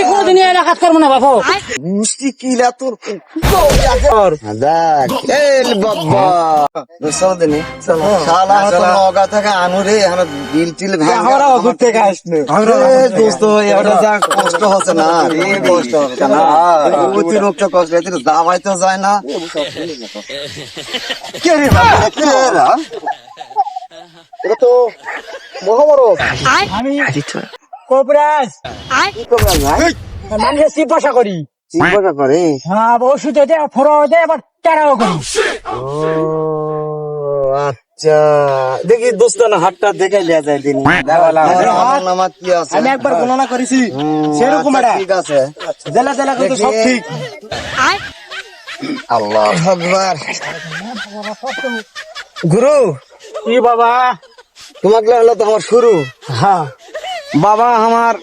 আমি কোনোদিন এই এলাকাত করব না বাবু মুশকিল এত দেখ এই বাবা। বুঝলি শালা তো নগা থেকে আনুরে এখন বিল টিল আমরা অগুর থেকে আসলো দোস্ত এটা যা কষ্ট হচ্ছে না রে কষ্ট হচ্ছে না। অতিরিক্ত কষ্ট দাবাই তো যায় না। কে রে বাবা? কে রে? এটা তো মহাভারত। আমি কোবরাজ। মানুষের চিকিৎসা করি। চিন্তা করে? হ্যাঁ ওষুধ দে ফোড়ো দে আবার টাড়াও করি। আচ্ছা। দেখি দোস্ত না হাতটা দেখে লিয়া যায় দিন। আমার কি আছে? আমি একবার গণনা করেছি। সেরকম আচ্ছা, এটা ঠিক আছে। জেলা জেলা কিন্তু সব ঠিক। আল্লাহ আকবার। গুরু। কি বাবা? তোমাকে হলো তোমার শুরু। হ্যাঁ। বাবা আমার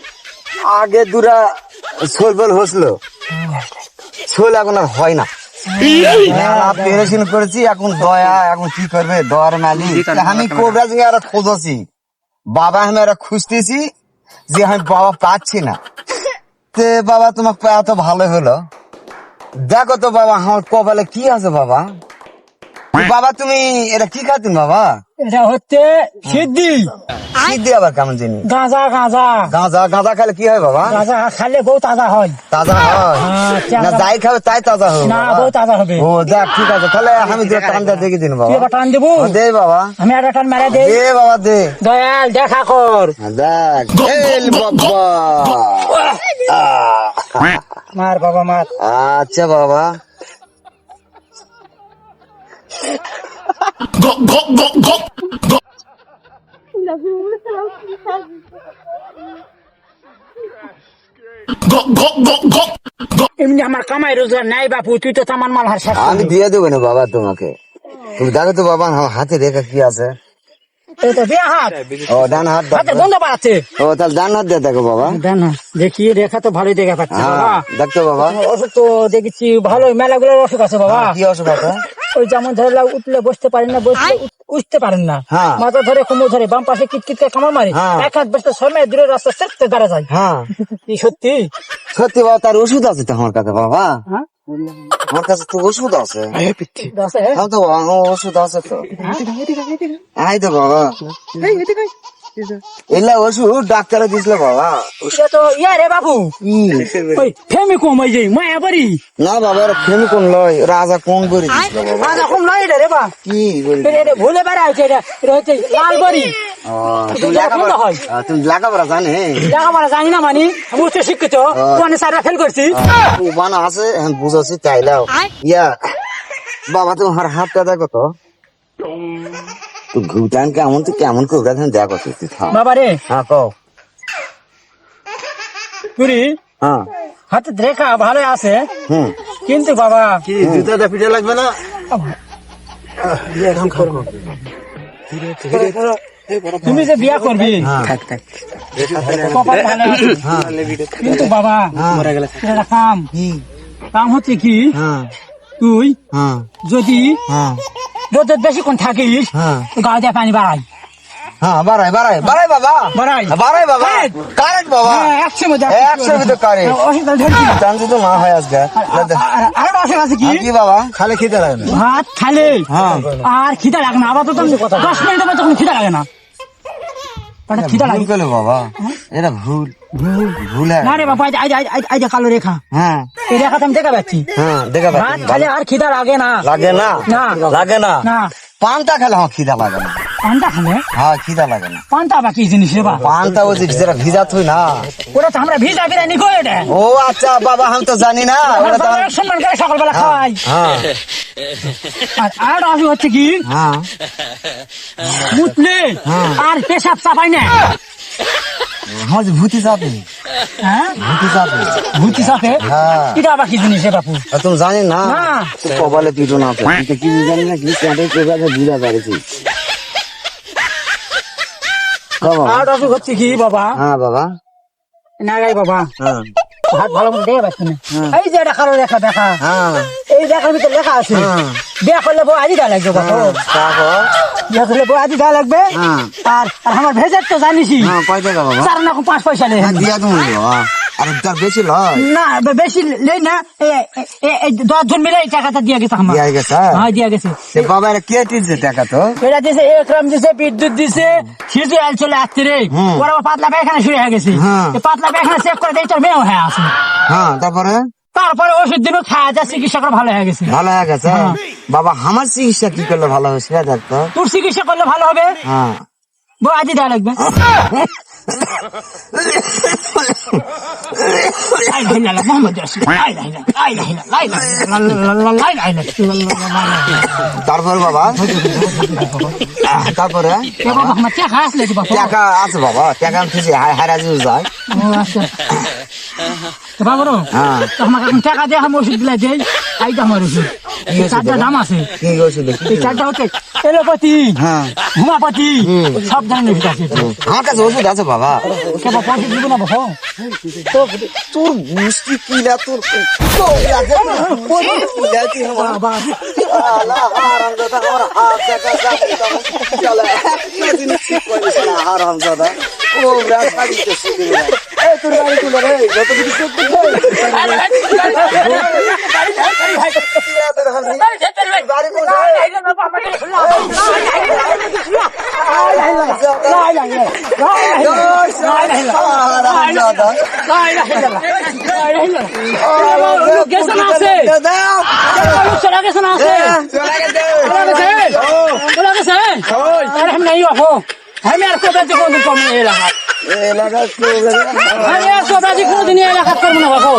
আগে দুরা ছোলবল হসল। ছোল এখন আর হয় না। অপারেশন করেছি এখন দয়া এখন কি করবে? দয়ার মালিক। আমি কোবরা যে আর খোঁজছি। বাবা আমি আর খুঁজতেছি যে আমি বাবা পাচ্ছি না। তে বাবা তোমাকে পাওয়া তো ভালো হলো। দেখো তো বাবা আমার কপালে কি আছে বাবা? বাবা তুমি এটা কি খাতেন বাবা? এটা হচ্ছে সিদ্ধি। কি দিয়ে আবার কেমন জানি? গাঁজা গাঁজা। গাঁজা গাঁজা খেলে কি হয় বাবা? গাঁজা খালে বউ তাজা হয়। তাজা হয়? হ্যাঁ, না যাই খাবে তাই তাজা হবে না বউ তাজা হবে। ও যাক ঠিক আছে তাহলে আমি দুটো টানটা দেখে দিন বাবা। এবার টান দেবো? দে বাবা। আমি একটা টান মেরে দেই। দে বাবা দে। দয়াল দেখা কর। দেখ। এল বাবা। মার বাবা মার। আচ্ছা বাবা। এমনি আমার কামাই রোজগার নাই বাপু তুই তো তামান মাল হার আমি দিয়ে দেবো না বাবা তোমাকে। তুমি দেখো তো বাবা আমার হাতে রেখা কি আছে। এই তো বিয়া হাত। ও ডান হাত হাতে দেখো গন্ধ বাড়াচ্ছে। ও তাহলে ডান হাত দিয়ে দেখো বাবা। দেন না, দেখি রেখা তো ভালোই দেখা পাচ্ছে বাবা। হ্যাঁ দেখতো বাবা? অসুখ তো দেখেছি ভালোই মেলাগুলোর অসুখ আছে বাবা। কি অসুখ আছে? ওই যেমন ধরে লাও উঠলে বসতে পারেন না উঠ- উঠতে পারেন না। হ্যাঁ। মাথা ধরে কোমর ধরে বাম পাশে কিটকিট করে কামড় মারে। হ্যাঁ। এক হাত বসতে সময় দূরে রাস্তা সেরতে দাঁড়া যায়। হ্যাঁ। কি সত্যি? সত্যি বাবা তার ওষুধ আছে তো আমার কাছে বাবা। হ্যাঁ? আমার কাছে তো ওষুধ আছে। হ্যাঁ ওষুধ আছে তো। আই তো বাবা। এলা ওষুধ ডাক্তারে দিছিল বাবা। তো ইয়া রে বাবু। ওই ফেমি কম ওই যে মায়া বাড়ি না বাবা ফেমি কোন লয় রাজা কোন করে দিছিল বাবা। আজ এখন নয় এটা রে বা। কি বলি এটা ভুলে বেড়া হয়েছে এটা এটা হচ্ছে লাল বাড়ি। তুমি হয়? জানে? জানি না মানি আমি উচ্চ শিক্ষিত ওখানে স্যাররা ফেল করছি। বানা আছে হ্যাঁ বুঝাচ্ছি ইয়া বাবা তোমার হাতটা দেখো তো। তো ঘুটান কেমন তো কেমন করে দেখেন দেখো তো তুই বাবা রে। হ্যাঁ কও। তুই হ্যাঁ। হাতে রেখা ভালো আছে। হুম। কিন্তু বাবা জুতাটা পিঠে লাগবে না? তুমি যে বিয়া করবি। ভালো আছে। কিন্তু বাবা কাম কাম হচ্ছে কি হ্যাঁ। তুই হ্যাঁ। যদি হ্যাঁ রোদের বেশিক্ষণ থাকিস? হ্যাঁ। গায়ে দিয়ে পানি বাড়াই। হ্যাঁ বাড়াই বাড়াই বাড়াই বাবা। বাড়াই। বাড়াই বাবা। হ্যাঁ। বাবা। হ্যাঁ, একশো মধ্যে না। জানছি তো না হয় আজকে। আর- অসুখ আছে কি? কি বাবা? খালে খেতে লাগে না। ভাত খালে। হ্যাঁ। আর খিদা লাগে না। আবার তো তুমি দশ মিনিটের মধ্যে কোনো খিদা লাগে না। খিদা লাগে। বাবা। এটা ভুল। না রে বাবা কালো রেখা। হ্যাঁ। এই আমি দেখা পাচ্ছি। হ্যাঁ দেখা পাচ্ছি। খালে আর খিদা লাগে না। লাগে না? না। লাগে না? না। পানটা খেলে আমার খিদা লাগে না। পানটা খালে? হ্যাঁ খিদা লাগে না। পানটা আবার কি জিনিস রে বাবা পানটা ওই যেটা ভিজা না। ওটা তো আমরা ভিজা কই ও আচ্ছা বাবা আমি তো জানি না। আমরা ওটা তো সম্মান করে সকালবেলা খাওয়াই হ্যাঁ। আর আর হচ্ছে কি? হ্যাঁ। মুতলে। আর পেশাব চাপাই না। আমার যে ভূতি চাপে হ্যাঁ? ভূতি চাপে ভূতি চাপে হ্যাঁ। এটা আবার কি জিনিস বাপু তুমি জানি না। কপালে পিটো না তো কি জানি না কি পেটে কোথায় বুঝা পারেছি। আর অসুখ হচ্ছে কি বাবা? হ্যাঁ বাবা। না গাই বাবা। হ্যাঁ। হাত ভালো মতো দেখে পাচ্ছি না। এই যে রেখা দেখা। হ্যাঁ। এই দেখার ভিতরে লেখা আছে। বিয়া করলে বউ আদি দেওয়া লাগবে বাবা। আদি দেওয়া লাগবে। হ্যাঁ। আর আর আমার ভেজের তো জানিসই। হ্যাঁ কয় টাকা বাবা? চার না পাঁচ পয়সা নেই হ্যাঁ দিয়া তুমি বাবা আর তার বেশি লয় না বেশি লেই না দশ জন মিলে এই টাকাটা দিয়ে গেছে আমার। দিয়া গেছে? হ্যাঁ দিয়া গেছে। বাবা এরা কে দিচ্ছে টাকা তো? এটা দিছে একরাম দিছে বিদ্যুৎ দিছে সিজু চলে আসছে রে। ওরা পাতলা পায়খানা শুরু হয়ে গেছে। হ্যাঁ। পাতলা পায়খানা চেক করে দেখতে মেয়েও হয়ে আছে। হ্যাঁ তারপরে? তারপরে ওষুধ দিনও খাওয়া যায় চিকিৎসা করে ভালো হয়ে গেছে। ভালো হয়ে গেছে? হ্যাঁ। বাবা আমার চিকিৎসা কি করলে ভালো হবে সেটা দেখতো তোর চিকিৎসা করলে ভালো হবে? হ্যাঁ। বউ আজই দেওয়া লাগবে। তারপর বাবা? তারপরে? টাকা আছে বাবা? টাকা হারাজি যায় বাবা রো হ্যাঁ। এখন টাকা দিয়ে আমি ওষুধ দিলে দেই দাম আমার ওষুধ। চারটা দাম আছে। চারটা হচ্ছে এলোপাতি হ্যাঁ। সব ধরনের ওষুধ আছে। আমার কাছে ওষুধ আছে বাবা। কে পয়সা দিব না বাবা? তোর মুষ্টি কিলা তোর বাবা। শালা হারামজাদা ও রাস্তা দিতে তোর বাড়ি তুলে রে যত কিছু করতে বাড়ি গেছে না আছে চলে গেছে না আছে চলে গেছে আরে আমি নাই বাবু আমি আর কোথা থেকে কোনদিন কম এলাকা এলাকা আমি আর কোথা থেকে কোনদিন এলাকা করব না। বাবু